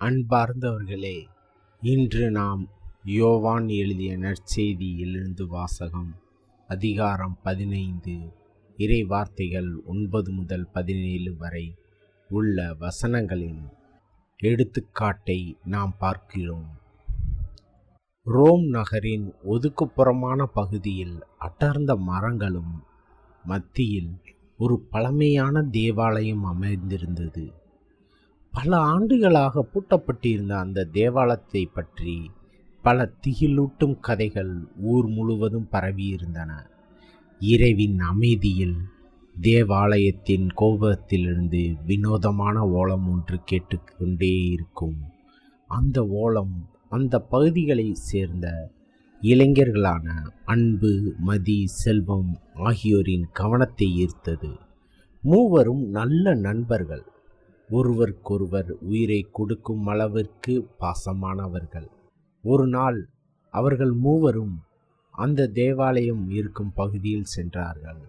அன்பார்ந்தவர்களே இன்று நாம் யோவான் எழுதிய நற்செய்தியிலிருந்து வாசகம் அதிகாரம் பதினைந்து இறை வார்த்தைகள் ஒன்பது முதல் பதினேழு வரை உள்ள வசனங்களின் எடுத்துக்காட்டை நாம் பார்க்கிறோம். ரோம் நகரின் ஒதுக்குப்புறமான பகுதியில் அடர்ந்த மரங்களும் மத்தியில் ஒரு பழமையான தேவாலயம் அமைந்திருந்தது. பல ஆண்டுகளாக பூட்டப்பட்டிருந்த அந்த தேவாலயத்தை பற்றி பல திகிலூட்டும் கதைகள் ஊர் முழுவதும் பரவியிருந்தன. இரவின் அமைதியில் தேவாலயத்தின் கோபுரத்திலிருந்து வினோதமான ஓலம் ஒன்று கேட்டுக்கொண்டே இருக்கும். அந்த ஓலம் அந்த பகுதிகளைச் சேர்ந்த இளைஞர்களான அன்பு மதி செல்வம் ஆகியோரின் கவனத்தை ஈர்த்தது. மூவரும் நல்ல நண்பர்கள். ஒருவருக்கொருவர் உயிரை கொடுக்கும் அளவிற்கு பாசமானவர்கள். ஒரு நாள் அவர்கள் மூவரும் அந்த தேவாலயம் இருக்கும் பகுதியில் சென்றார்கள்.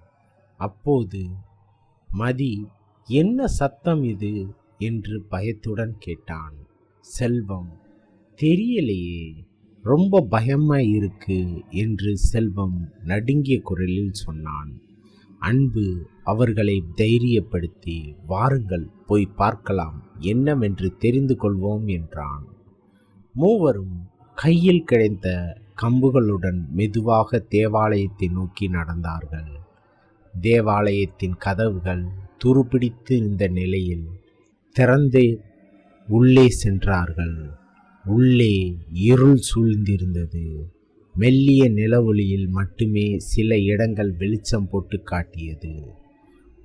அப்போது மதி என்ன சத்தம் இது? என்று பயத்துடன் கேட்டான். செல்வம் தெரியலையே ரொம்ப பயமா இருக்கு என்று செல்வம் நடுங்கிய குரலில் சொன்னான். அன்பு அவர்களை தைரியப்படுத்தி வாருங்கள் போய் பார்க்கலாம் என்னவென்று தெரிந்து கொள்வோம் என்றான். மூவரும் கையில் கிடைத்த கம்புகளுடன் மெதுவாக தேவாலயத்தை நோக்கி நடந்தார்கள். தேவாலயத்தின் கதவுகள் துருப்பிடித்து இருந்த நிலையில் திறந்து உள்ளே சென்றார்கள். உள்ளே இருள் சூழ்ந்திருந்தது. மெல்லிய நிலவொளியில் மட்டுமே சில இடங்கள் வெளிச்சம் போட்டு காட்டியது.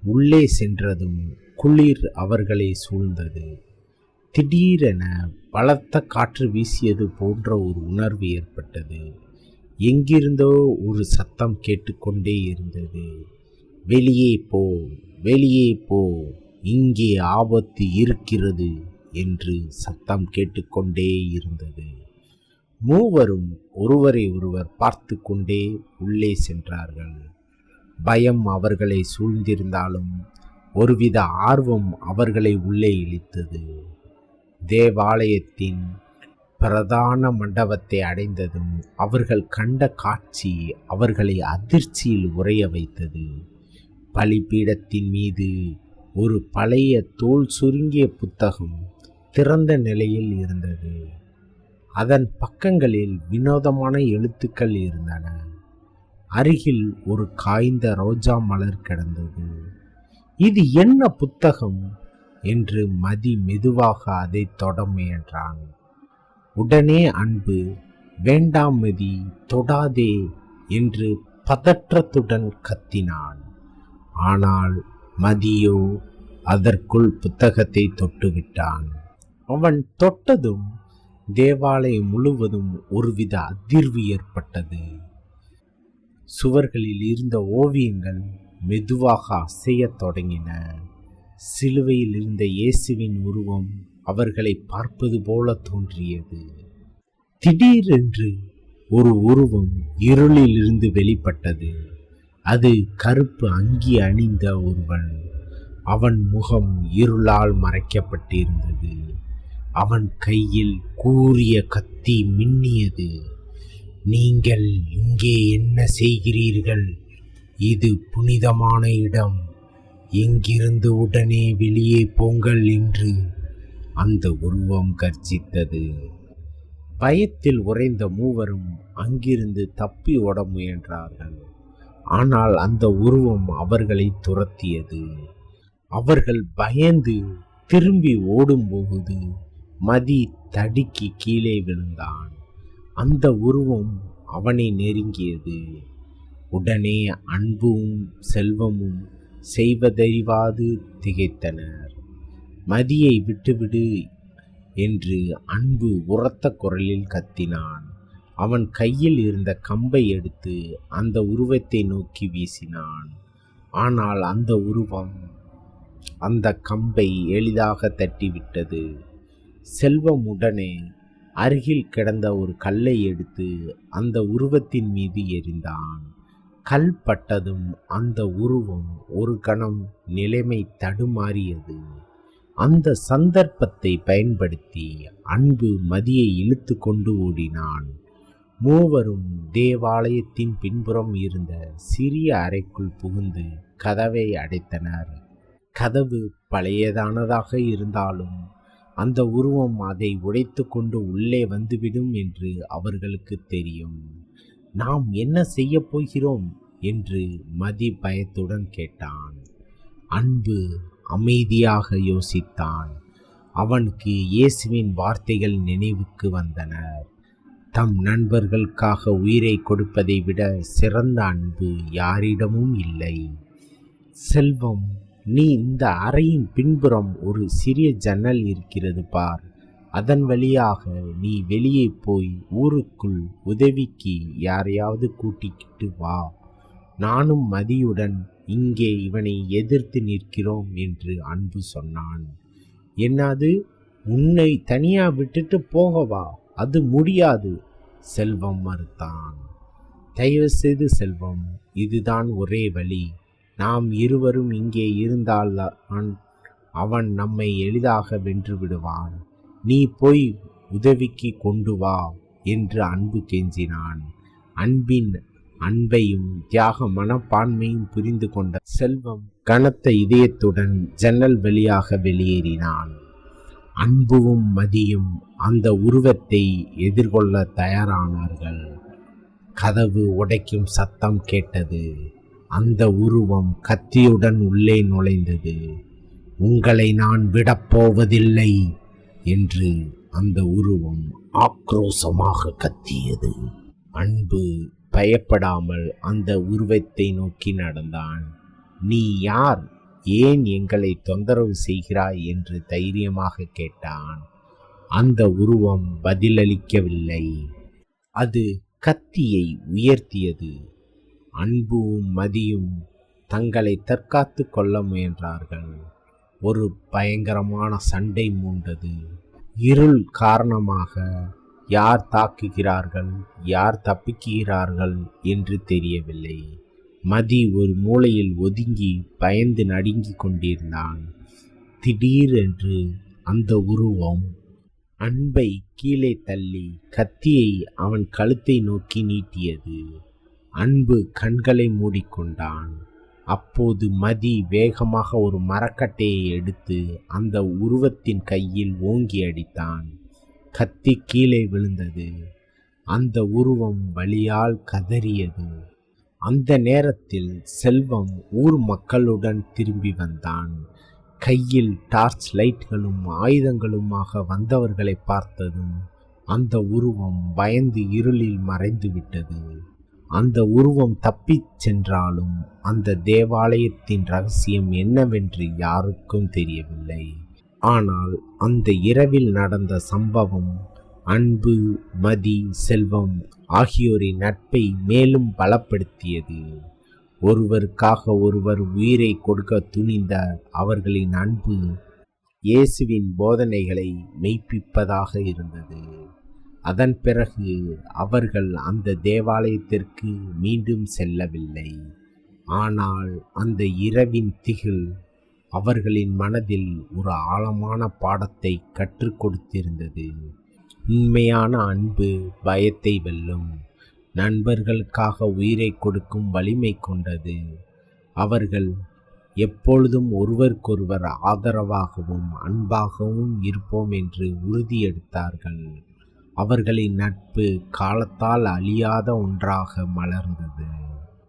உள்ளே சென்றதும் குளிர் அவர்களை சூழ்ந்தது. திடீரென பலத்த காற்று வீசியது போன்ற ஒரு உணர்வு ஏற்பட்டது. எங்கிருந்தோ ஒரு சத்தம் கேட்டுக்கொண்டே இருந்தது. வெளியே போ வெளியே போ இங்கே ஆபத்து இருக்கிறது என்று சத்தம் கேட்டுக்கொண்டே இருந்தது. மூவரும் ஒருவரை ஒருவர் பார்த்து கொண்டே உள்ளே சென்றார்கள். பயம் அவர்களை சூழ்ந்திருந்தாலும் ஒருவித ஆர்வம் அவர்களை உள்ளே இழுத்தது. தேவாலயத்தின் பிரதான மண்டபத்தை அடைந்ததும் அவர்கள் கண்ட காட்சி அவர்களை அதிர்ச்சியில் உறைய வைத்தது. பலிபீடத்தின் மீது ஒரு பழைய தோல் சுருங்கிய புத்தகம் திறந்த நிலையில் இருந்தது. அதன் பக்கங்களில் வினோதமான எழுத்துக்கள் இருந்தன. அருகில் ஒரு காய்ந்த ரோஜா மலர் கிடந்தது. இது என்ன புத்தகம்? என்று மதி மெதுவாக அதை தொட முயன்றான். உடனே அன்பு வேண்டாம் மதி தொடாதே என்று பதற்றத்துடன் கத்தினான். ஆனால் மதியோ அதற்குள் புத்தகத்தை தொட்டுவிட்டான். அவன் தொட்டதும் தேவாலயம் முழுவதும் ஒருவித அதிர்வு ஏற்பட்டது. சுவர்களில் இருந்த ஓவியங்கள் மெதுவாக அசையத் தொடங்கின. சிலுவையில் இருந்த இயேசுவின் உருவம் அவர்களை பார்ப்பது போல தோன்றியது. திடீரென்று ஒரு உருவம் இருளிலிருந்து வெளிப்பட்டது. அது கருப்பு அங்கி அணிந்த ஒருவன். அவன் முகம் இருளால் மறைக்கப்பட்டிருந்தது. அவன் கையில் கூறிய கத்தி மின்னியது. நீங்கள் இங்கே என்ன செய்கிறீர்கள்? இது புனிதமான இடம். எங்கிருந்து உடனே வெளியே போங்கள் என்று அந்த உருவம் கர்ஜித்தது. பயத்தில் உறைந்த மூவரும் அங்கிருந்து தப்பி ஓட முயன்றார்கள். ஆனால் அந்த உருவம் அவர்களை துரத்தியது. அவர்கள் பயந்து திரும்பி ஓடும்போது மதி தடுக்கி கீழே விழுந்தான். அந்த உருவம் அவனை நெருங்கியது. உடனே அன்பும் செல்வமும் செய்வதறிவாது திகைத்தனர். மதியை விட்டுவிடு என்று அன்பு உரத்த குரலில் கத்தினான். அவன் கையில் இருந்த கம்பை எடுத்து அந்த உருவத்தை நோக்கி வீசினான். ஆனால் அந்த உருவம் அந்த கம்பை எளிதாக தட்டிவிட்டது. செல்வம் உடனே அருகில் கிடந்த ஒரு கல்லை எடுத்து அந்த உருவத்தின் மீது எறிந்தான். கல் பட்டதும் அந்த உருவம் ஒரு கணம் நிலைமை தடுமாறியது. அந்த சந்தர்ப்பத்தை பயன்படுத்தி அன்பு மதியை இழுத்து கொண்டு ஓடினான். மூவரும் தேவாலயத்தின் பின்புறம் இருந்த சிறிய அறைக்குள் புகுந்து கதவை அடைத்தனர். கதவு பழையதானதாக இருந்தாலும் அந்த உருவம் அதை உடைத்து கொண்டு உள்ளே வந்துவிடும் என்று அவர்களுக்கு தெரியும். நாம் என்ன செய்யப் போகிறோம்? என்று மதி பயத்துடன் கேட்டான். அன்பு அமைதியாக யோசித்தான். அவனுக்கு இயேசுவின் வார்த்தைகள் நினைவுக்கு வந்தன தம் நண்பர்களுக்காக உயிரை கொடுப்பதை விட சிறந்த அன்பு யாரிடமும் இல்லை. செல்வம் நீ இந்த அறையின் பின்புறம் ஒரு சிறிய ஜன்னல் இருக்கிறது பார். அதன் வழியாக நீ வெளியே போய் ஊருக்குள் உதவிக்கு யாரையாவது கூட்டிக்கிட்டு வா. நானும் மதியுடன் இங்கே இவனை எதிர்த்து நிற்கிறோம் என்று அன்பு சொன்னான். என்னது? உன்னை தனியா விட்டுட்டு போகவா? அது முடியாது செல்வம் மறுத்தான். தயவு செய்து செல்வம் இதுதான் ஒரே வழி. நாம் இருவரும் இங்கே இருந்தால் அவன் நம்மை எளிதாக வென்று விடுவான். நீ போய் உதவிக்கு கொண்டு வா என்று அன்பு கெஞ்சினான். அன்பின் அன்பையும் தியாக மனப்பான்மையும் புரிந்து கொண்ட செல்வம் கனத்த இதயத்துடன் ஜன்னல் வழியாக வெளியேறினான். அன்புவும் மதியும் அந்த உருவத்தை எதிர்கொள்ள தயாரானார்கள். கதவு உடைக்கும் சத்தம் கேட்டது. அந்த உருவம் கத்தியுடன் உள்ளே நுழைந்தது. உங்களை நான் விடப்போவதில்லை என்று அந்த உருவம் ஆக்ரோசமாக கத்தியது. அன்பு பயப்படாமல் அந்த உருவத்தை நோக்கி நடந்தான். நீ யார்? ஏன் எங்களை தொந்தரவு செய்கிறாய்? என்று தைரியமாக கேட்டான். அந்த உருவம் பதிலளிக்கவில்லை. அது கத்தியை உயர்த்தியது. அன்பும் மதியும் தங்களை தற்காத்து கொள்ள முயன்றார்கள். ஒரு பயங்கரமான சண்டை மூண்டது. இருள் காரணமாக யார் தாக்குகிறார்கள் யார் தப்பிக்கிறார்கள் என்று தெரியவில்லை. மதி ஒரு மூலையில் ஒதுங்கி பயந்து நடுங்கிக் கொண்டிருந்தான். திடீரென்று அந்த உருவம் அன்பை கீழே தள்ளி கத்தியை அவன் கழுத்தை நோக்கி நீட்டியது. அன்பு கண்களை மூடிக்கொண்டான். அப்போது மதி வேகமாக ஒரு மரக்கட்டையை எடுத்து அந்த உருவத்தின் கையில் ஓங்கி அடித்தான். கத்தி கீழே விழுந்தது. அந்த உருவம் வழியால் கதறியது. அந்த நேரத்தில் செல்வம் ஊர் மக்களுடன் திரும்பி வந்தான். கையில் டார்ச் லைட்களும் ஆயுதங்களுமாக வந்தவர்களை பார்த்ததும் அந்த உருவம் பயந்து இருளில் மறைந்து விட்டது அந்த உருவம் தப்பிச் சென்றாலும் அந்த தேவாலயத்தின் ரகசியம் என்னவென்று யாருக்கும் தெரியவில்லை. ஆனால் அந்த இரவில் நடந்த சம்பவம் அன்பு மதி செல்வம் ஆகியோரின் நட்பை மேலும் பலப்படுத்தியது. ஒருவருக்காக ஒருவர் உயிரை கொடுக்க துணிந்த அவர்களின் அன்பு இயேசுவின் போதனைகளை மெய்ப்பிப்பதாக இருந்தது. அதன் பிறகு அவர்கள் அந்த தேவாலயத்திற்கு மீண்டும் செல்லவில்லை. ஆனால் அந்த இரவின் திகில் அவர்களின் மனதில் ஒரு ஆழமான பாடத்தை கற்றுக் கொடுத்திருந்தது. உண்மையான அன்பு பயத்தை வெல்லும் நண்பர்களுக்காக உயிரை கொடுக்கும் வலிமை கொண்டது. அவர்கள் எப்பொழுதும் ஒருவருக்கொருவர் ஆதரவாகவும் அன்பாகவும் இருப்போம் என்று உறுதியெடுத்தார்கள். அவர்களின் நட்பு காலத்தால் அழியாத ஒன்றாக மலர்ந்தது.